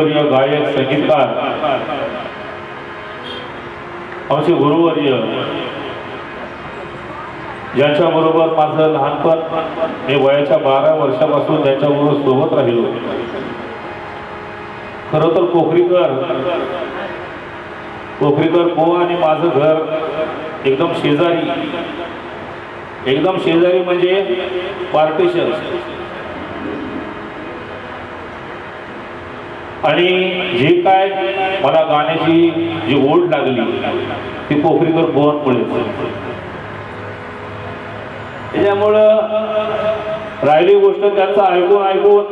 गुरुवर्य गायक संगीतकार. आमचे गुरुवर्य ज्यांच्याबरोबर माझं लहानपण मी वयाच्या बारा वर्षापासून त्यांच्याबरोबर सोबत राहिलो. खरं तर पोखरीकर पोखरीकर गो आणि माझं घर एकदम शेजारी. एकदम शेजारी म्हणजे पार्टिशन आणि जे काय मला गाण्याची जी ओढ लागली ती पोखरीकर बोनमुळे त्याच्यामुळं राहिली गोष्ट त्यांचं ऐकून ऐकून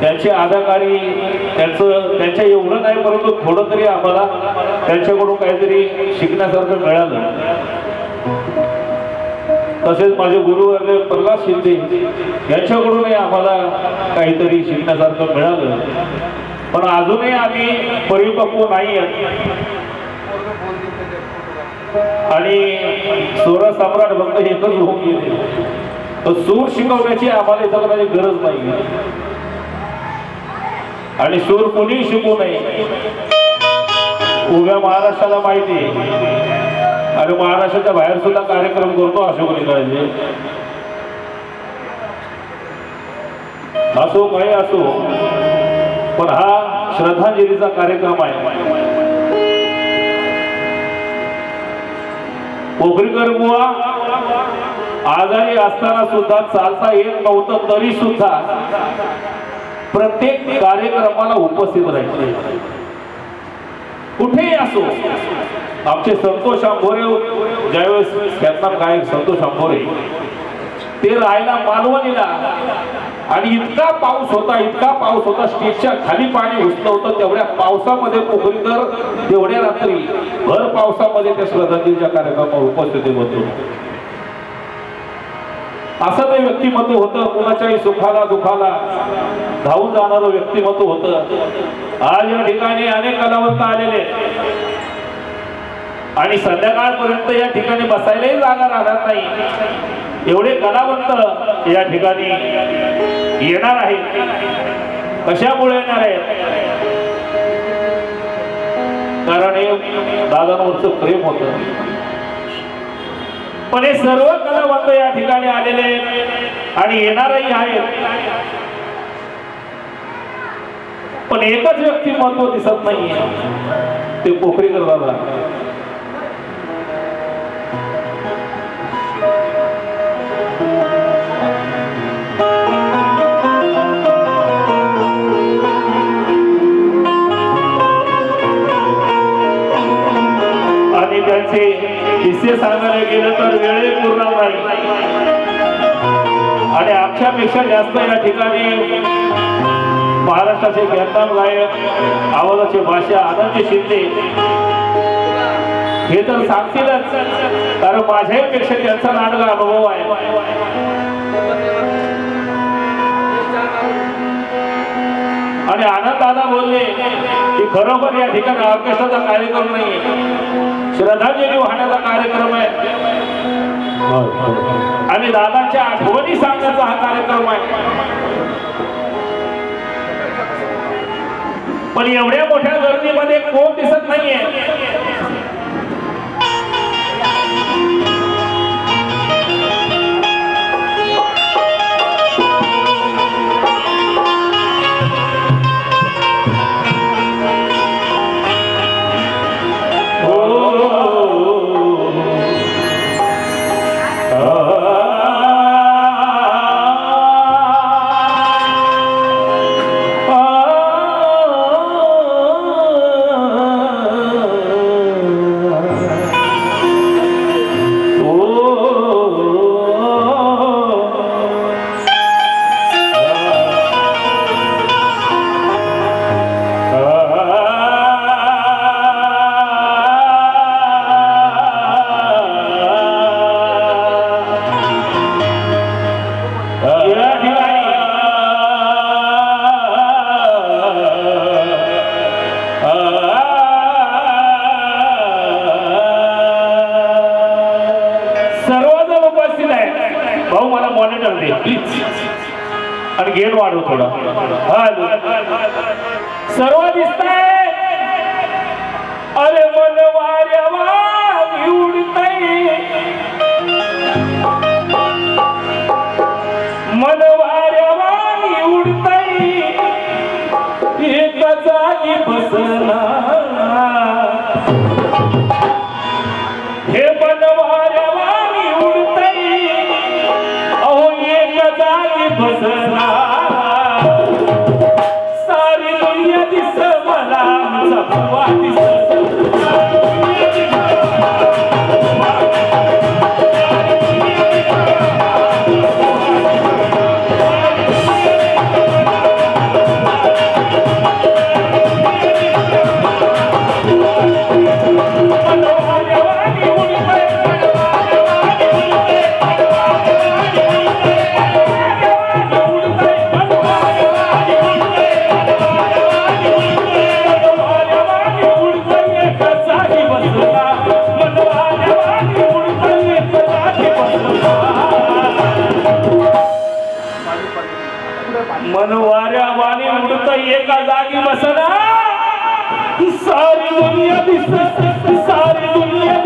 त्यांची अदाकारी त्यांचं त्यांच्या एवढं नाही परंतु थोडं तरी आम्हाला त्यांच्याकडून काहीतरी शिकण्यासारखं मिळालं. तसेच माझे गुरुवर्य प्रल्हाद शिंदे याच्याकडूनही आम्हाला काहीतरी शिकण्यासारखं मिळालं. पण अजूनही आम्ही परिपक्व नाही आहेत. आणि सोरा सम्राट भक्त एकच होऊन गेले. तर सूर शिकवण्याची आम्हाला इथं गरज नाही आणि सूर कोणी शिकू नये. उभ्या महाराष्ट्राला माहिती आहे. आणि महाराष्ट्राच्या बाहेर सुद्धा कार्यक्रम करतो अशोक निकाळजे असो काय असो पण हा श्रद्धांजलीचा कार्यक्रम आहे. पोखरीकर बुवा आजारी असताना सुद्धा चालता येत नव्हतं तरी सुद्धा प्रत्येक कार्यक्रमाला उपस्थित राहायचे. कुठेही असो आमचे संतोष आंभोरे ज्यावेळेस त्यांना काय संतोष आंभोरे ते राहायला मालवणीला आणि इतका पाऊस होता इतका पाऊस होता स्टेजच्या खाली पाणी घुसलं होतं तेवढ्या पावसामध्ये पोखरीकर तेवढ्या रात्री भर पावसामध्ये त्या श्रद्धांजलीच्या कार्यक्रमावर उपस्थित होतो असं ते व्यक्तिमत्व होतं कुणाच्याही सुखाला दुखाला धावून जाणारं व्यक्तिमत्व होतं. आज या ठिकाणी अनेक कलावंत आलेले आहेत. आणि संध्याकाळपर्यंत या ठिकाणी बसायलाही जागा राहणार नाही. एवढे कलावंत या ठिकाणी येणार आहेत. कशामुळे येणार आहेत? कारण हे दादांवरच प्रेम होत. पण हे सर्व कलावंत या ठिकाणी आलेले आहेत आणि येणारही आहेत. पण एकच व्यक्तिमत्व दिसत नाहीये. ते पोखरीकर दादा सांगायला गेलं तर वेळही पूर्ण नाही आणि आमच्यापेक्षा जास्त या ठिकाणी महाराष्ट्राचे ख्यातनाम गायक आवाजाचे भाषा आनंद शिंदे हे तर सांगतीलच कारण माझ्याही पेक्षा त्यांचा नाटक अनुभव आहे. आणि आनंद दादा बोलले की खरोखर या ठिकाणी ऑर्केस्ट्राचा कार्यक्रम नाही श्रद्धांजली वाहण्याचा कार्यक्रम आहे. आणि दादाच्या आठवणी सांगण्याचा हा कार्यक्रम आहे. पण एवढ्या मोठ्या गर्दीमध्ये कोण दिसत नाहीये. वाढव थोडा. हॅलो सारी दुनिया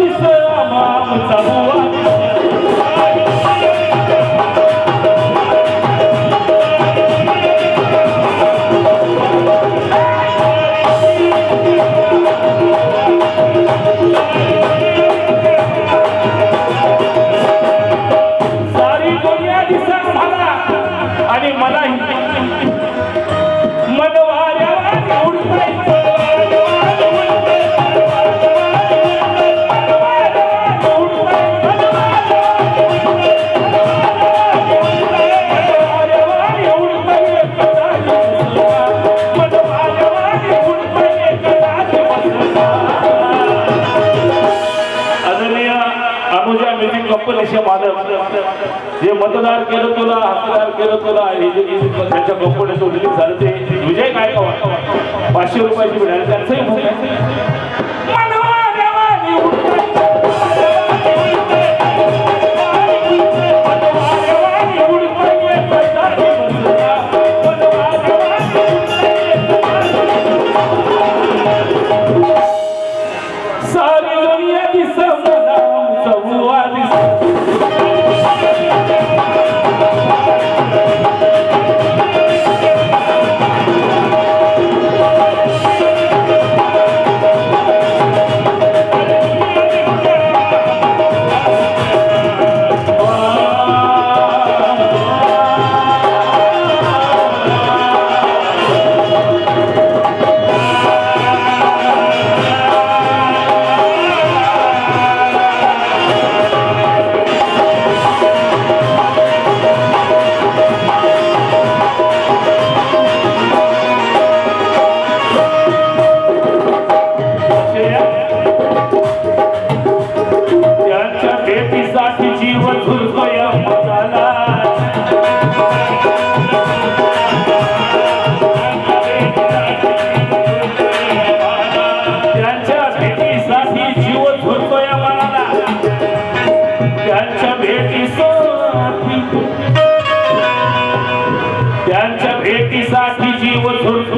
शेतीसाठी जीव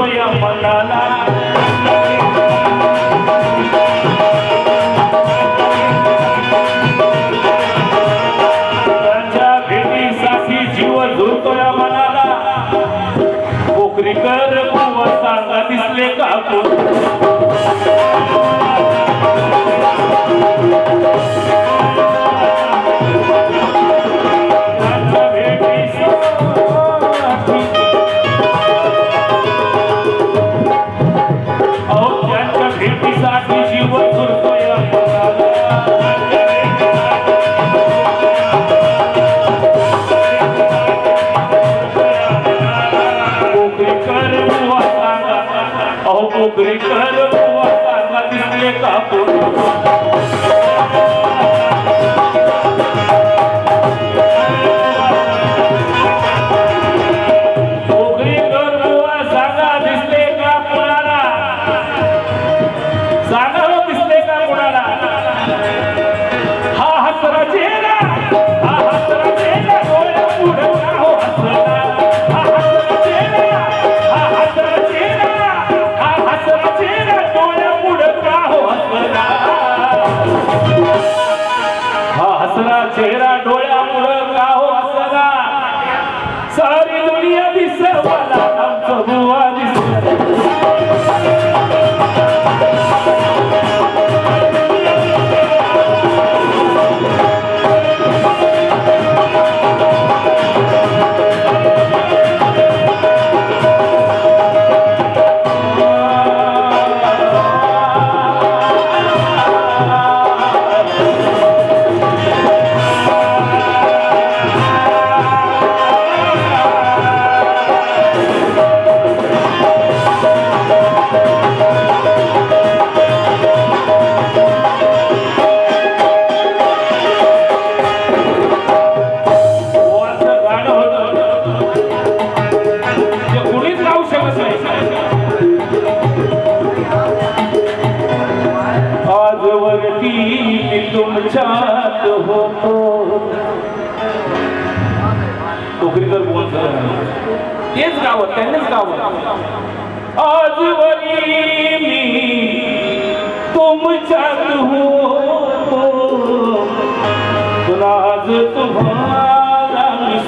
या मनाला দুই ঘর কাপড়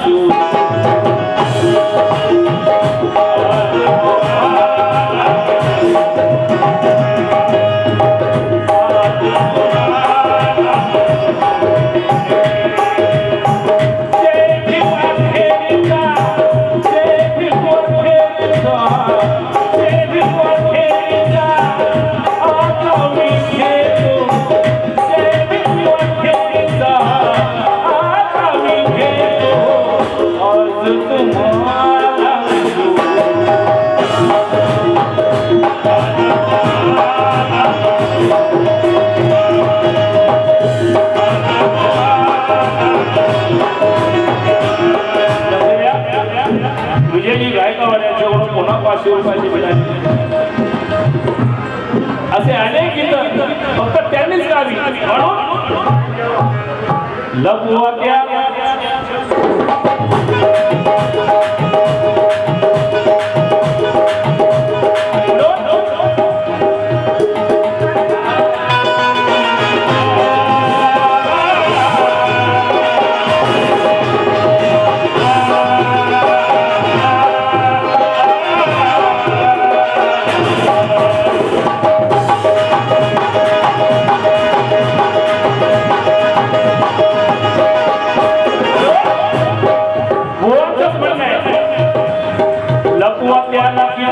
Jesus. पाचशे मिळाली म्हणजे. असे अनेक गीत फक्त त्यांनीच गावी. म्हणून लपवत्या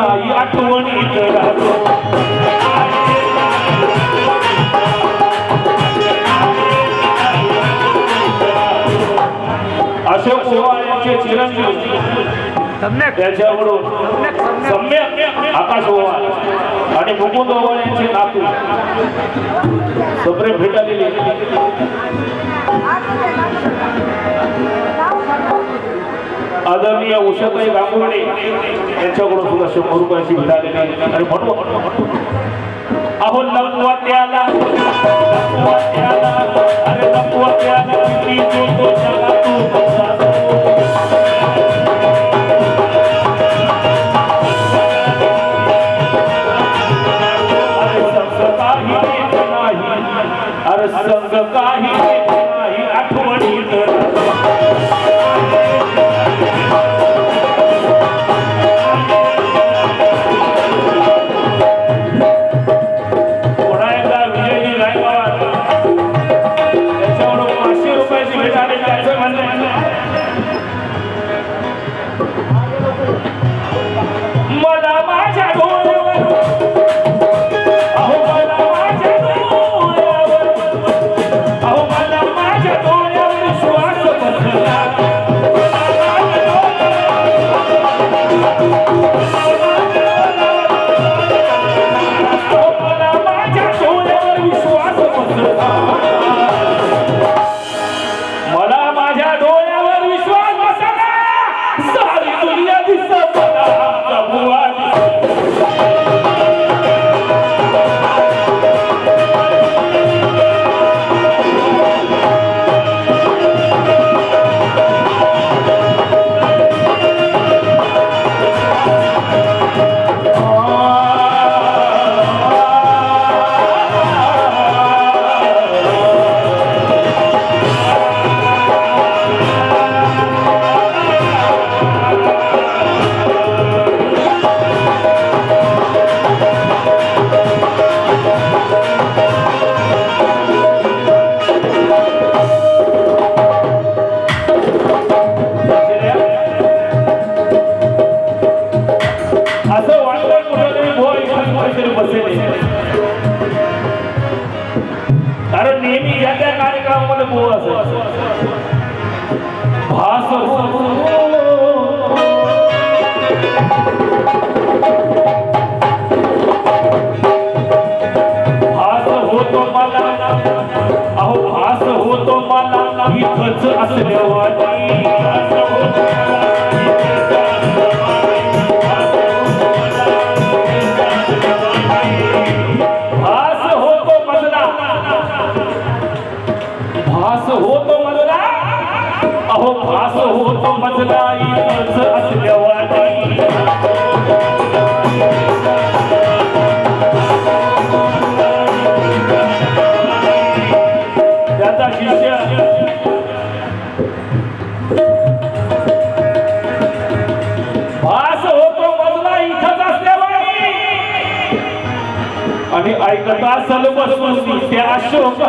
બનાવી આઠવણી કરાવો અશોક ઉવાળે છે ચિરંજીવ. તમને ગજાવડો તમને આકાશ ઉવાળ સુપ્રીમ ભેટા લીધી आदरणीय उषाताई दामोडे यांच्याकडून सुद्धा शंभर रुपयाची भेट आलेली आणि म्हणू अहो लपवा त्याला लपवा त्याला अरे लपवा त्याला किती जोतो त्याला तू. पाचशे मज़ा अहो हास हो त मज़ा ta salwa susi ta ashoka